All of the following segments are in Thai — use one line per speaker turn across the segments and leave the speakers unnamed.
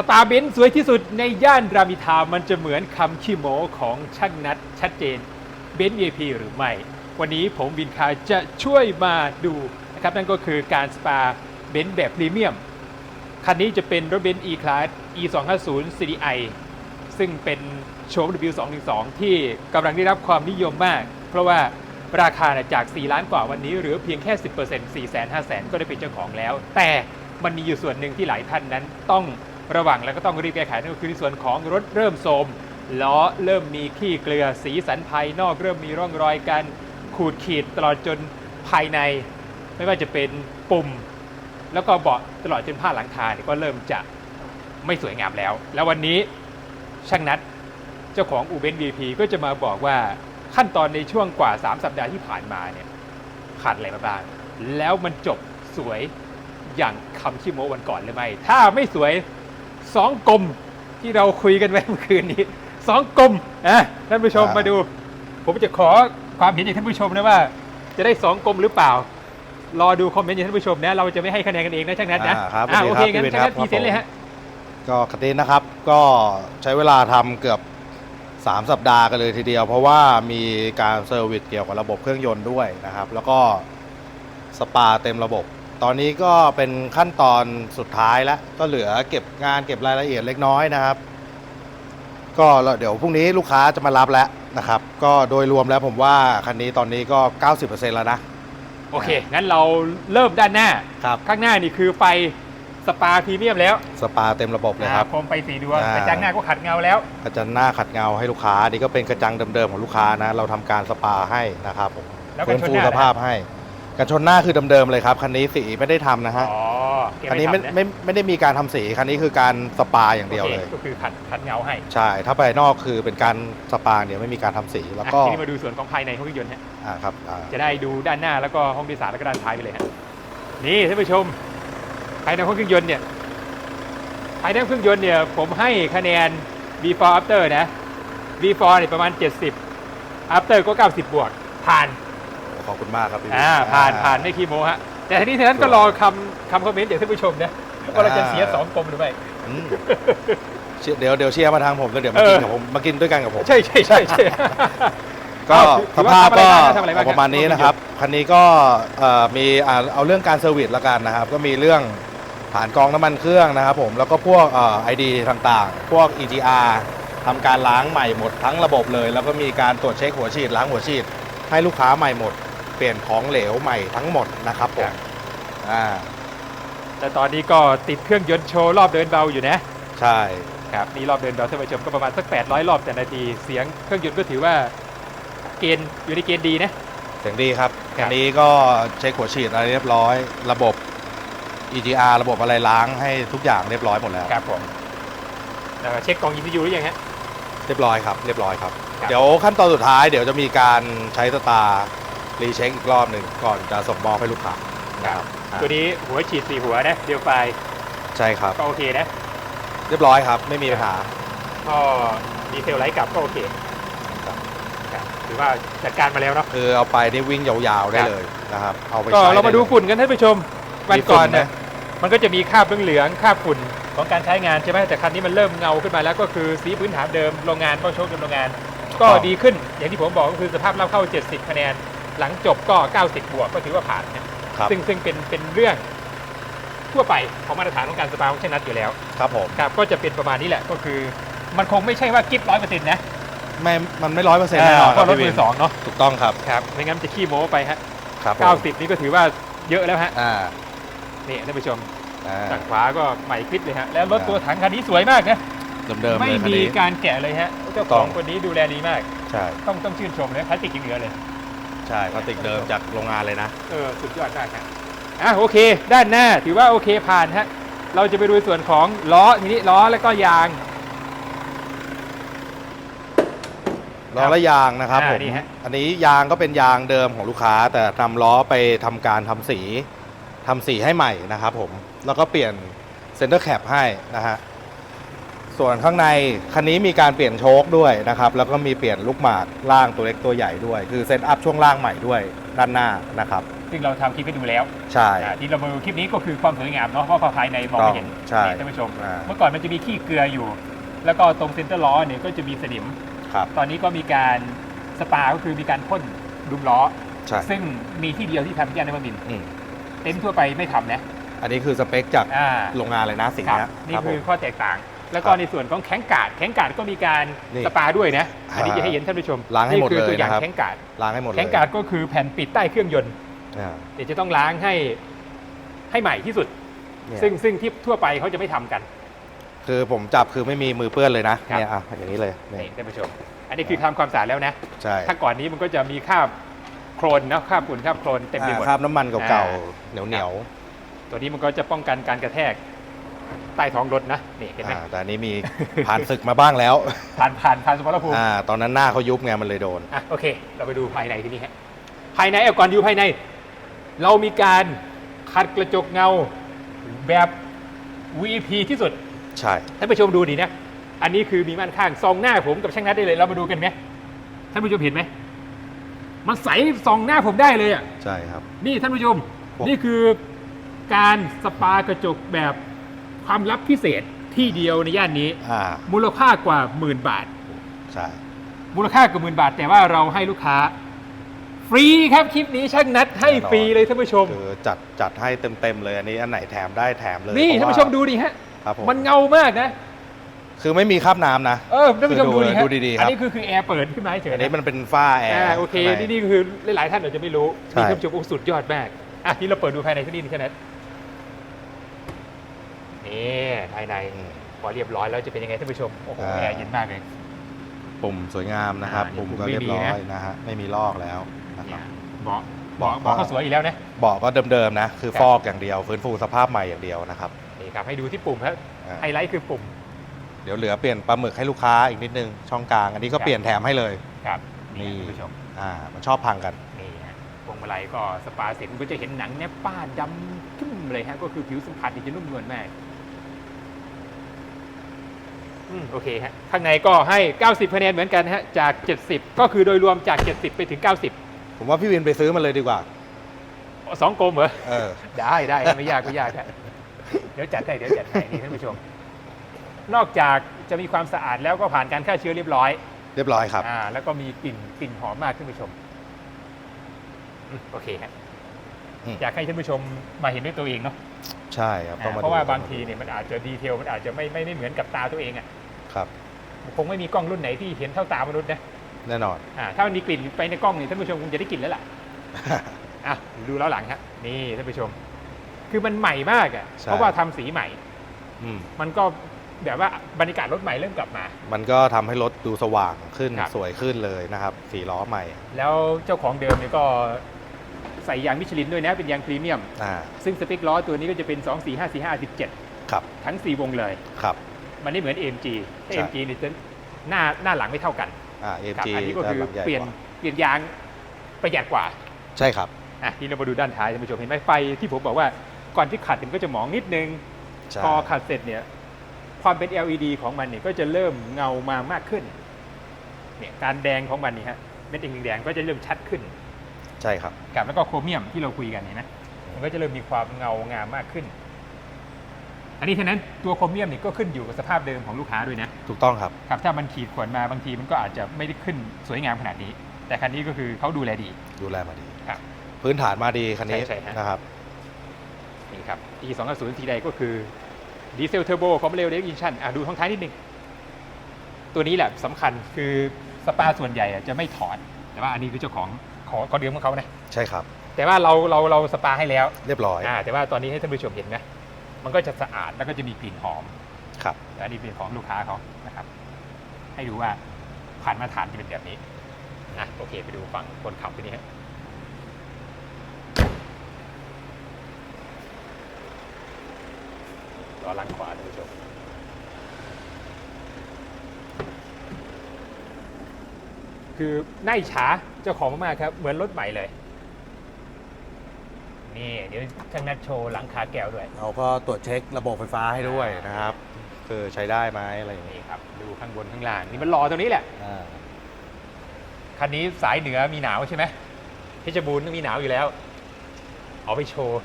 สตาร์เบนซ์สวยที่สุดในย่านรามอินทามันจะเหมือนคำขี้โม้ของช่างนัดชัดเจนเบนซ์ VIP หรือไม่ วันนี้ผมบินคาจะช่วยมาดูนะครับนั่นก็คือการสปาเบนซ์แบบพรีเมียม คันนี้จะเป็นรถเบนซ์ E-Class E250 CDI ซึ่งเป็นโชว์ W212 ที่กำลังได้รับความนิยมมาก เพราะว่าราคาจาก 4 ล้านกว่าวันนี้เหลือเพียงแค่ 10% 4 5 0 0 0 0ก็ได้เป็นเจ้าของแล้ว แต่มันมีอยู่ส่วนหนึ่งที่หลายท่านนั้นต้อง ระวังแล้วก็ต้องรีบแก้ไขนั่นก็คือในส่วนของรถเริ่มโทรมล้อเริ่มมีขี้เกลือสีสันภายนอกเริ่มมีร่องรอยการขูดขีดตลอดจนภายใน ไม่ว่าจะเป็นปุ่ม แล้วก็เบาะตลอดจนผ้าหลังคาเนี่ยก็เริ่มจะไม่สวยงามแล้ว แล้ววันนี้ช่างนัดเจ้าของอูเบน VP ก็จะมาบอกว่าขั้นตอนในช่วงกว่า 3 สัปดาห์ที่ผ่านมาเนี่ยขาดอะไรมาบ้างแล้วมันจบสวยอย่างคำที่โมวันก่อนหรือไม่ ถ้าไม่สวย สองกลมที่เราคุยกันไว้เมื่อคืนนี้สองกลมอะท่านผู้ชม
อ่าม
มาดู ผมจะขอความเห็นจากท่านผู้ชมนะว่า จะได้สองกลมหรือเปล่า รอดูคอมเมนต์จากท่านผู้ชมนะเราจะไม่ให้คะแนนกันเองนะช่างนัดนะ
อ่าครับ
อ่า
ส
โอ
วัส
เค
ดีครับ
งั้น
พี่
ช่างนัด
เบนครับ
พรีเซนต์เลยฮะ
ก็คันนี้นะครับก็ใช้เวลาทำเกือบ 3 สัปดาห์กันเลยทีเดียว เพราะว่ามีการเซอร์วิสเกี่ยวกับระบบเครื่องยนต์ด้วยนะครับ แล้วก็สปาเต็มระบบ ตอนนี้ก็เป็นขั้นตอนสุดท้ายแล้ว ก็เหลือเก็บงานเก็บรายละเอียดเล็กน้อยนะครับ ก็เดี๋ยวพรุ่งนี้ลูกค้าจะมารับแล้วนะครับ ก็โดยรวมแล้วผมว่าคันนี้ตอนนี้ก็ 90%แล้วนะ
โอเค งั้นเราเริ่มด้านหน้า
ครับ
ข้างหน้านี่คือไฟสปาพรีเมียมแล้ว
สปาเต็มระบบเลยครับ
อ่าโคมไฟสีดวง
อ่า
กระจังหน้าก็ขัดเงาแล้ว
กระจังหน้าขัดเงาให้ลูกค้านี่ก็เป็นกระจังเดิมๆของลูกค้านะ เราทำการสปาให้นะครับผม
แล้วกันชน
ฟู
หน้า
สภาพให้ กันชนหน้าคือเดิมๆเลยครับคันนี้สีไม่ได้ทำนะฮะ
อ๋อเก็บ
คัน
ไม่
นี้ไม่
ทำนะ
ไม่ไม่ได้มีการทำสีคันนี้คือการสปาอย่างเดียว
โอค
เลย
ก็คือขัดขัดเงาให้
ใช่ ถ้าภายนอกคือเป็นการสปาเดี๋ยวไม่มีการทำสีแล้วก็
อะทีนี้มาดูส่วนของภายในห้องเครื่องยนต์ฮะ
อ่าครับอ่า
จะได้ดูด้านหน้าแล้วก็ห้องโดยสารแล้วก็ด้านท้ายไปเลยฮะนี่ท่านผู้ชมภายในห้องเครื่องยนต์เนี่ยภายในห้องเครื่องยนต์เนี่ยผมให้คะแนน before after นะ before เนี่ยประมาณ 70 after ก็ 90 บวกผ่าน
ขอบคุณมากครับพี่
อ่าผ่านผ่านไม่ขี้โมฮะแต่ทีนี้ทีนั้นก็รอคำคำคอมเมนต์จากท่านผู้ชมนะว่าเราจะเสียสองกลมหรือไม่
อืมเชียร์เดี๋ยวเดี๋ยวเชียร์มาทางผมแล้วเดี๋ยวมากิน
เออ
กับผมมากินด้วยกันกับผม
ใช่ใช่ใช่ใช่
ก็
ถื
ส
อว่า
ภาพก็
ทำอะไรบ้าง
ประมาณนี้นะครับคันนี้ก็เอ่อมีอ่าเอาเรื่องการเซอร์วิสละกันนะครับ ก็มีเรื่องฐานกรองน้ำมันเครื่องนะครับผมแล้วก็พวกไอดีต่างๆ พวก EGR ทำการล้างใหม่หมดทั้งระบบเลย แล้วก็มีการตรวจเช็คหัวฉีดล้างหัวฉีดให้ลูกค้าใหม่หมด เปลี่ยนของเหลวใหม่ทั้งหมดนะครับผมอ่า
แต่ตอนนี้ก็ติดเครื่องยนต์โชว์รอบเดินเบาอยู่นะ
ใช่
ครับนี่รอบเดินเบาท่านผู้ชมก็ประมาณสัก 800 รอบแต่นาทีเสียงเครื่องยนต์ก็ถือว่าเกณฑ์อยู่ในเกณฑ์ดีนะ
เสียงดีครับ
ครับ
คันนี้ก็เช็คหัวฉีดอะไรเรียบร้อย ระบบ EGR ระบบอะไรล้างให้ทุกอย่างเรียบร้อยหมดแล้ว
ครับผมแล้วก็เช็คกล่อง ECU หรือยังฮะ
เรียบร้อยครับ เรียบร้อยครับ
ครับ
เดี๋ยวขั้นตอนสุดท้ายเดี๋ยวจะมีการใช้สตาร์ รีเช็คอีกรอบหนึ่งก่อนจะส่งมอบให้ลูกค้านะครับอ่า
ตัวนี้หัวฉีดสี่หัวนะเดียวไฟ
ใช่ครับ
ก็โอเคนะ
เรียบร้อยครับ ไม่มีปัญหา
ก็ดีเทลไลท์กลับก็โอเค
ครับ
ครับถือว่าจัดการมาแล้วเนาะ
คือเอาไปนี่วิ่งยาวๆได้
ครับ
เลยนะครับ เอาไป
ก็
ใช้
เรามาดู
ไลย
ฝุ่นกันท่านผู้ชมวัน
มีฝุ่
ก่อน
นไหม
เนี่ยมันก็จะมีคราบเหลืองๆคราบฝุ่นของการใช้งานใช่ไหมแต่คันนี้มันเริ่มเงาขึ้นมาแล้วก็คือสีพื้นฐานเดิมโรงงานก็โชคเดิมโรงงาน ก็ดีขึ้นอย่างที่ผมบอกก็คือสภาพรับเข้า 70 คะแนน หลังจบก็ 90 บวกก็ถือว่าผ่านนะครับซึ่งซึ่งเป็นเป็นเรื่องทั่วไปของมาตรฐานของการสปาของเช่นนัดอยู่แล้ว
ครับผม
ครับก็จะเป็นประมาณนี้แหละก็คือมันคงไม่ใช่ว่ากิฟร้อยเปอร์เซ็นต์นะ
ไม่มันไม่ร้อยเปอร์เซ็นต์แน่นอน
เพราะรถ
พี่
มื
วิ
อนสองเนาะ
ถูกต้องครับ
ครับไม่งั้นมันจะขี้โม้ไปฮะ
ครับผม
90นี่ก็ถือว่าเยอะแล้วฮะ
อ่า
นี่ท่านผู้ชม
อ่า
ฝั่งขวาก็ใหม่คลิปเลยฮะแล้วรถ
ครับ
ตัวถังคันนี้สวยมากนะ
เดิมๆ
ไม่
เลยคัน
มี
นี้
การแกะเลยฮะเจ้า
ต้
ข
อ
องงคนนี้ดูแลดีมาก
ใช่
ต้องต้องชื่นชมเลยพลาสติกยังเหลือเลย
ใช่พลาสติกเดิมจากโรงงานเลยนะ
เออสุดยอดมากครับอะโอเค ด้านหน้าถือว่าโอเคผ่านฮะเราจะไปดูส่วนของล้อทีนี้ล้อแล้วก็ยาง
ล้อและยางนะครับ
อ่า
ผม
นี่ฮะ
อันนี้ยางก็เป็นยางเดิมของลูกค้า แต่นำล้อไปทำการทำสีทำสีให้ใหม่นะครับผมแล้วก็เปลี่ยนเซนเตอร์แคปให้นะฮะ ส่วนข้างในคันนี้มีการเปลี่ยนโชคด้วยนะครับ แล้วก็มีเปลี่ยนลูกหมากล่างตัวเล็กตัวใหญ่ด้วย คือเซตอัพช่วงล่างใหม่ด้วยด้านหน้านะครับ
จซึ่งเราทำคลิปให้ดูแล้ว
ใช่
อ่าที่เรามาดูคลิปนี้ก็คือความสวยงามเนาะเพราะว่าภายในมองไม่เห็น
ใช่
นี่ท่านผู้ชม
อ่า
เมื่อก่อนมันจะมีขี้เกลืออยู่ แล้วก็ตรงเซนเตอร์ล้อเนี่ยก็จะมีสนิม
ครับ
ตอนนี้ก็มีการสปาก็คือมีการพ่นดุมล้อ
ใช่
ซึ่งมีที่เดียวที่ทำที่ย่านนวมินทร์
อืม
เต็นท์ทั่วไปไม่ทำนะ
อันนี้คือสเปคจาก
อ่า
โรงงานเลยนะสิ่ง
ครับ
เนี้ย
นี่
รับ
คือ
ผม
ข้อแตกต่าง แล้วก็
ครับ
ในส่วนของแข้งกาดแข้งกาดก็มีการ
นี่
สปาด้วยนะอันนี้
อ่า
จะให้เห็นท่านผู้ชม
ล้างให้หมด
นี่คือตัว
เลย
อย่าง
นะครับ
แข้งกาด
ล้างให้หมดเลย
แข้งกาดก็คือแผ่นปิดใต้เครื่องยนต์
อ่า
เดี๋ยวจะต้องล้างให้ให้ใหม่ที่สุด
เนี่ย
ซึ่งซึ่งที่ทั่วไปเขาจะไม่ทำกัน
คือผมจับคือไม่มีมือเปื้อนเลยนะ
ครับ
เนี่ยอะอย่างนี้เลย
นี่
นี่
ท่านผู้ชม อันนี้คือทำความสะอาดแล้วนะ
ใช่
ถ้าก่อนนี้มันก็จะมีคราบโครนนะคราบฝุ่นคราบโครนเต็มไปหมด
อ่าคราบน้ำมันเก่า
อ่า
ๆเหนียวเหนียว
ตัวนี้มันก็จะป้องกันการกระแทก ใต้ท้องรถนะนี่เห็นไหม
อ่าแต่อันนี้มีผ่านศึกมาบ้างแล้ว
ผ่านผ่านผ่านสมรภูมิ
อ่าตอนนั้นหน้าเขายุบไงมันเลยโดน
อะโอเค เราไปดูภายในที่นี่ฮะภายในเอาก่อนอยู่ภายใน เรามีการขัดกระจกเงาแบบ VIP ที่สุด
ใช่
ท่านผู้ชมดูดีนะ อันนี้คือมีม่านข้างซองหน้าผมกับช่างนัดได้เลย เรามาดูกันไหมท่านผู้ชมเห็นไหม มันใสซองหน้าผมได้เลยอะ
ใช่ครับ
นี่ท่านผู้ชม
โอ้
นี่คือการสปากระจกแบบ ความลับพิเศษที่เดียวในย่านนี้
อ่า
มูลค่ากว่าหมื่นบาท
ใช่
มูลค่ากว่าหมื่นบาท แต่ว่าเราให้ลูกค้า ฟรีครับคลิปนี้ช่างนัดให้ฟรีเลยท่านผู้ชม
คือจัดจัดให้เต็มๆเลยอันนี้อันไหนแถมได้แถมเลย
นี่
เพ
ท่าน
ระ
ผู้ชมดูดิฮะ
ครับผม
มันเงามากนะ
คือไม่มีคราบน้ำนะ
เออท่านผู้ชม
คือดู
ดูดิฮะ
ดูดีๆครับ
อันนี้คือคือแอร์เปิดขึ้นมาเฉยๆ
อัน
นะ
นี้มันเป็นฝ้าแอร์
อ่าโอเค
ข้างใน
นี่นี่คือหลายๆท่านอาจจะไม่รู้
ใช่
นี่ท่านผู้ชมโอ้สุดยอดมากอะที่เราเปิดดูภายในที่นี่ใช่ไหมนี่ ภายใน
อืม
พอเรียบร้อยแล้วจะเป็นยังไงท่านผู้ชมโอ้โห
อ่า
แอร์เย็นมากเลย
ปุ่มสวยงามนะครับ
อ่านี่
ปุ่ม
ปุ่ม
ก็
ไม่
เรียบ
มี
ร้อ
นะ
ยนะฮะไม่มีลอกแล้วนะครับ
เบาะ
เบาะ
เบาะเบาะ
ก็
ก็สวยอีกแล้วนะ
เบาะก็เดิมๆนะ คือ
ครับ
ฟอกอย่างเดียว ฟื้นฟูสภาพใหม่อย่างเดียวนะครับ
นี่ครับให้ดูที่ปุ่มครับ
อ่า
ไฮไลท์คือปุ่ม
เดี๋ยวเหลือเปลี่ยนปลาหมึกให้ลูกค้าอีกนิดนึงช่องกลางอันนี้ก็
ครับ
เปลี่ยนแถมให้เลย
ครับ
นี่
นี่ท่านผู้ชม
อ่ามันชอบพังกัน
นี่ฮะพวงมาลัยก็สปาเสร็จคุณก็จะเห็นหนังแนบป้าดำขึ้นเลยฮะก็คือผิวสัมผัสนี่จะนุ่มนวลมาก อืมโอเคฮะข้างในก็ให้ 90คะแนนเหมือนกันฮะจาก 70 ก็คือโดยรวมจาก 70 ไปถึง 90
ผมว่าพี่วินไปซื้อมันเลยดีกว่า
สองกลมเหรอ
เออ
ได้ได้ไม่ยากไม่ยากฮะเดี๋ยวจัดให้เดี๋ยวจัดให้นี่ท่านผู้ชม นอกจากจะมีความสะอาดแล้วก็ผ่านการฆ่าเชื้อเรียบร้อย
เรียบร้อยครับ
อ่า แล้วก็มีกลิ่นกลิ่นหอมมากท่านผู้ชมอืมโอเคฮะ
อืม
อยากให้ท่านผู้ชมมาเห็นด้วยตัวเองเนาะ
ใช่ครับต้อง
อ่า
มา
เพราะว่า
ดู
บางทีเนี่ยมันอาจจะดีเทลมันอาจจะไม่ไม่ไม่เหมือนกับตาตัวเองอะ
ครับ
คงไม่มีกล้องรุ่นไหนที่เห็นเท่าตามนุษย์นะ
แน่นอน
อ่าถ้ามันมีกลิ่นไปในกล้องเนี่ยท่านผู้ชมคงจะได้กลิ่นแล้วล่ะอะดูแล้วหลังฮะนี่ท่านผู้ชม คือมันใหม่มากอะ
ใช่
เพราะว่าทำสีใหม่
อืม
มันก็แบบว่าบรรยากาศรถใหม่เริ่มกลับมา
มันก็ทำให้รถดูสว่างขึ้น
ครับ
สวยขึ้นเลยนะครับ สีล้อใหม่
แล้วเจ้าของเดิมเนี่ยก็ ใส่ยางมิชลินด้วยนะเป็นยางพรีเมียม
อ่า
ซึ่งสเปคล้อตัวนี้ก็จะเป็น 2 4 5 4 5 17
ครับ
ทั้ง 4 วงเลย
ครับ
มันไม่เหมือน AMG ถ้า
ใช่
AMG เนี่ยจะหน้าหน้าหลังไม่เท่ากัน
อ่า
ครับ
AMG
อันนี้ก็คือ
ด้านหลังใหญ่
เปลี่ยน
กว่า
เปลี่ยนยางประหยัดกว่า
ใช่ครับ
อะที่เรามาดูด้านท้ายท่านผู้ชมเห็นไหมไฟที่ผมบอกว่าก่อนที่ขัดมันก็จะหมองนิดนึง
ใช่
พอขัดเสร็จเนี่ยความเป็น LED ของมันเนี่ยก็จะเริ่มเงามามากขึ้นเนี่ยการแดงของมันนี่ฮะเม็ดแดงๆก็จะเริ่มชัดขึ้น
ใช่ครับ
กับแล้วก็โครเมียมที่เราคุยกันเห็นไหมมันก็จะเริ่มมีความเงางามมากขึ้น อันนี้ฉะนั้นตัวโครเมียมนี่ก็ขึ้นอยู่กับสภาพเดิมของลูกค้าด้วยนะ
ถูกต้องครับ
ครับถ้ามันขีดข่วนมาบางทีมันก็อาจจะไม่ได้ขึ้นสวยงามขนาดนี้ แต่คันนี้ก็คือเขาดูแลดี
ดูแลมาดี
ครับ
พื้นฐานมาดีคันนี้
ใช่ใช่ฮะ
นะครับ
นี่ครับ e 2 0 t ใดก็คือดีเซลเทอร์โบคอมเรลเดอินชันอะดูท้องท้ายนิดนึง ตัวนี้แหละสำคัญคือสปาส่วนใหญ่อะจะไม่ถอด แต่ว่าอันนี้คือเจ้าของ ขอขอเดิมของเขานะ
ใช่ครับ
แต่ว่าเราเราเราสปาให้แล้ว
เรียบร้อย
อ่าแต่ว่าตอนนี้ให้ท่านผู้ชมเห็นไหมมันก็จะสะอาดแล้วก็จะมีกลิ่นหอม
ครับ
อันนี้เป็นของลูกค้าเขานะครับ ให้ดูว่าผ่านมาตรฐานจะเป็นแบบนี้อะโอเคไปดูฝั่งคนขับทีนี้ฮะล้อหลังขวาท่านผู้ชม คือน่าอิจฉาเจ้าของมากๆครับ เหมือนรถใหม่เลย นี่เดี๋ยวช่างนัดโชว์หลังคาแก้วด้วย
เราก็ตรวจเช็คระบบไฟฟ้าให้ด้วยนะครับ คือใช้ได้ไหมอะไรอย่างนี้
นี่ครับ ดูข้างบนข้างล่าง นี่มันรอตรงนี้แหละ
อ่า
คันนี้สายเหนือมีหนาวใช่ไหมเพชรบูรณ์ต้องมีหนาวอยู่แล้ว เอาไปโชว์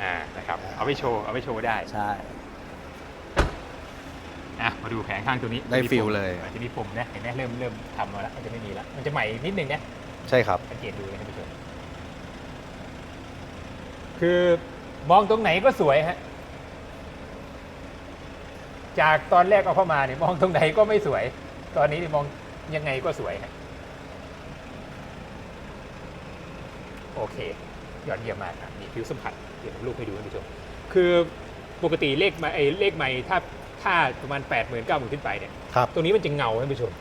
อ่านะครับ เอาไปโชว์ เอาไปโชว์ได้
ใช่
อะมาดูแผงข้างตัวนี้
ได้
จะมี
ฟิล
ปุ่ม
เลย
อะจะมีปุ่มนะเห็นไหมเริ่มเริ่มทำมาแล้วมันจะไม่มีแล้วมันจะใหม่นิดนึงนะ
ใช่ครับ
สังเกตดูนะท่านผู้ชมคือมองตรงไหนก็สวยฮะจากตอนแรกเอาเข้ามาเนี่ยมองตรงไหนก็ไม่สวย ตอนนี้นี่มองยังไงก็สวยฮะโอเค ยอดเยี่ยมมากครับนี่ผิวสัมผัสเดี๋ยวผมรูปให้ดูท่านผู้ชมคือปกติเลขมาไอ้เลขใหม่ถ้า ถ้าประมาณ8 0 0 0 0 9 0 0 0ขึ้นไปเนี่ย
ครับ
ตรงนี้มันจะเงาท่านผู้ชม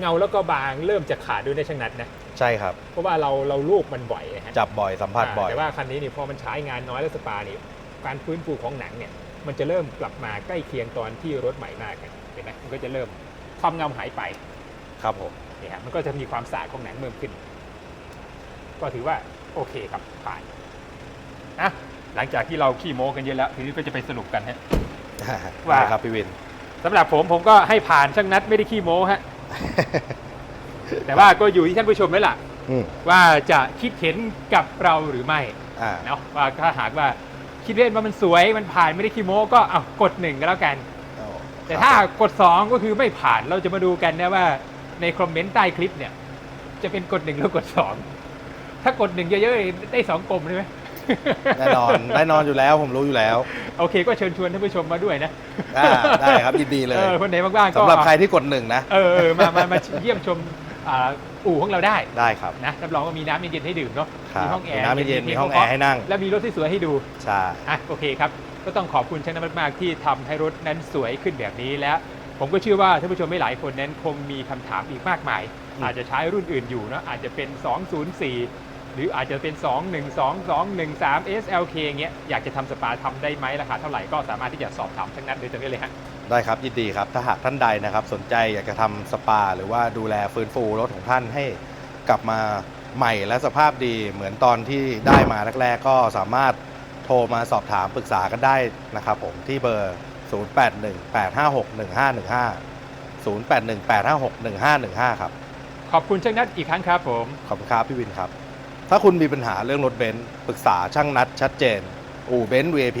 เงาแล้วก็บางเริ่มจะขาดด้วยได้ช่างนัดนะ
ใช่ครับ
เพราะว่าเราเราลูกมันบ่อยนะฮะ
จับบ่อยสัมผัสบ่อย
แต่ว่าคันนี้นี่พอมันใช้งานน้อยแล้วสปานี่การฟื้นฟูของหนังเนี่ยมันจะเริ่มกลับมาใกล้เคียงตอนที่รถใหม่มากกันเห็นไหมมันก็จะเริ่มความเงาหายไป
ครับผม
นี่ฮะมันก็จะมีความสะอาดของหนังเพิ่มขึ้น ก็ถือว่าโอเคครับผ่านนะหลังจากที่เราขี้โม้กันเยอะแล้วทีนี้ก็จะไปสรุปกันฮะ ว่า
ได้ครับพี่วิน
สำหรับผมผมก็ให้ผ่านช่างนัดไม่ได้ขี้โม้ฮะ แต่ว่าก็อยู่ที่ท่านผู้ชมแล้วล่ะ
อืม
ว่าจะคิดเห็นกับเราหรือไม่
อ่า
เนาะว่าถ้าหากว่าคิดเล่นว่ามันสวยมันผ่านไม่ได้ขี้โม้ก็เอากดหนึ่งก็แล้วกัน แต่ถ้ากด2ก็คือไม่ผ่านเราจะมาดูกันนะว่าในคอมเมนต์ใต้คลิปเนี่ย จะเป็นกดหนึ่งหรือกด2ถ้ากดหนึ่งเยอะๆได้สองกลมใช่ไหม
แน่นอนแน่นอนอยู่แล้วผมรู้อยู่แล้ว
โอเคก็เชิญชวนท่านผู้ชมมาด้วยนะ
อ่าได้ครับยินดีเลย
เออคนไหนว่างๆก็
สำหรับใครที่กดหนึ่งนะ
เออเออมามามาเยี่ยมชมอ่าอู่ของเราได้
ได้ครับ
นะรับรองว่ามีน้ำเย็นๆให้ดื่มเนาะ
ครับ
มีห้องแอร์
มีน้ำเย็นๆมีห้องแอร์ให้นั่ง
แล้วมีรถที่สวยให้ดู
ใช่
อะโอเคครับ ก็ต้องขอบคุณช่างน้ำมากๆที่ทำให้รถนั้นสวยขึ้นแบบนี้แล้วผมก็เชื่อว่าท่านผู้ชมไม่หลายคนนั้นคงมีคำถามอีกมากมาย อาจจะใช้รุ่นอื่นอยู่เนอะอาจจะเป็น 204 หรืออาจจะเป็น 212 213 SLK เงี้ยอยากจะทำสปาทำได้ไหมราคาเท่าไหร่ก็สามารถที่จะสอบถามช่างนัดโดยตรงนี้เลยฮะ
ได้ครับยินดีครับถ้าหากท่านใดนะครับสนใจอยากจะทำสปา หรือว่าดูแลฟื้นฟูรถของท่านให้กลับมาใหม่และสภาพดีเหมือนตอนที่ได้มาแรกๆ ก็สามารถโทรมาสอบถามปรึกษากันได้นะครับผมที่เบอร์ 0818561515 0818561515 ครับ
ขอบคุณช่างนัดอีกครั้งครับผม
ขอบคุณครับพี่วินครับ ถ้าคุณมีปัญหาเรื่องรถเบนซ์ปรึกษาช่างนัดชัดเจน อู่เบนซ์ VIP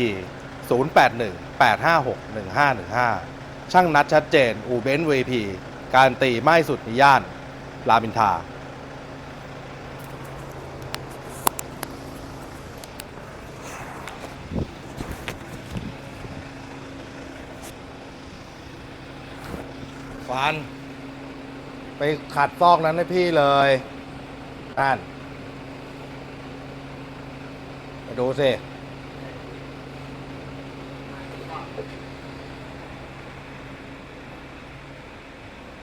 0818561515 ช่างนัดชัดเจน อู่เบนซ์ VIP การตีไม่สุดในย่าน รามอินทราฟัน ไปขัดซอกนั้นให้พี่เลยนั่นมา ดูสิ